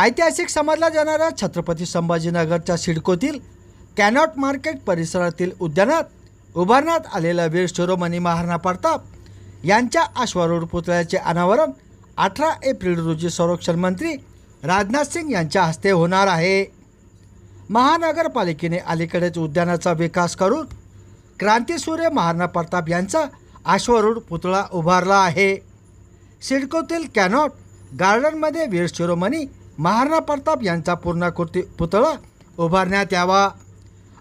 ऐतिहासिक समजला जाणाऱ्या छत्रपती संभाजीनगरच्या सिडकोतील कॅनॉट मार्केट परिसरातील उद्यानात उभारण्यात आलेल्या वीर शिरोमणी महाराणा प्रताप यांच्या अश्वारूढ पुतळ्याचे अनावरण अठरा एप्रिल रोजी संरक्षण मंत्री राजनाथ सिंग यांच्या हस्ते होणार आहे. महानगरपालिकेने अलीकडेच उद्यानाचा विकास करून क्रांतीसूर्य महाराणा प्रताप यांचा अश्वारूढ पुतळा उभारला आहे. सिडकोतील कॅनॉट गार्डनमध्ये वीर शिरोमणी महाराणा प्रताप यांचा पूर्णाकृती पुतळा उभारण्यात यावा.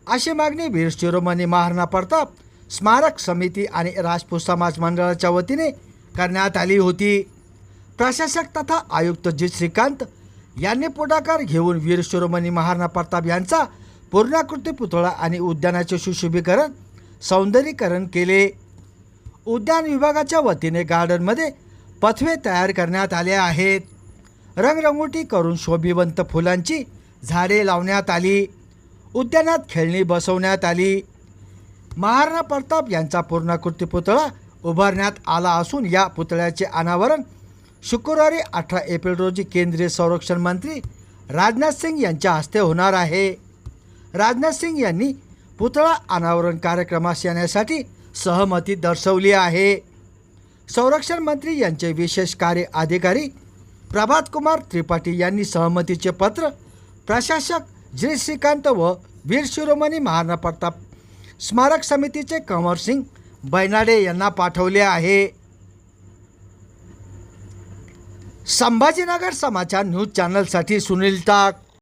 अशी मागणी वीर शिरोमणी महाराणा प्रताप स्मारक समिती आणि राजपूत समाज मंडळाच्या वतीने करण्यात आली होती. प्रशासक तथा आयुक्त जी. श्रीकांत यांनी पुढाकार घेऊन वीर शिरोमणी महाराणा प्रताप यांचा पूर्णाकृती पुतळा आणि उद्यानाचे सुशोभीकरण सौंदर्यीकरण केले. उद्यान विभागाच्या वतीने गार्डनमध्ये पथवे तयार करण्यात आले आहेत. रंगरंगोटी करून शोभिवंत फुलांची झाडे लावण्यात आली. उद्यानात खेळणी बसवण्यात आली. महाराणा प्रताप यांचा पूर्णाकृती पुतळा उभारण्यात आला असून या पुतळ्याचे अनावरण शुक्रवारी अठरा एप्रिल रोजी केंद्रीय संरक्षण मंत्री राजनाथ सिंग यांच्या हस्ते होणार आहे. राजनाथ सिंग यांनी पुतळा अनावरण कार्यक्रमास येण्यासाठी सहमती दर्शवली आहे. संरक्षण मंत्री यांचे विशेष कार्य अधिकारी प्रभात कुमार त्रिपाठी यांनी सहमतीचे पत्र प्रशासक जी श्रीकांत व वीर शिरोमणी महाराणा प्रताप स्मारक समितीचे कंवर सिंग बैनाडे यांना पाठवले आहे. संभाजीनगर समाचार न्यूज चॅनलसाठी सुनील टाक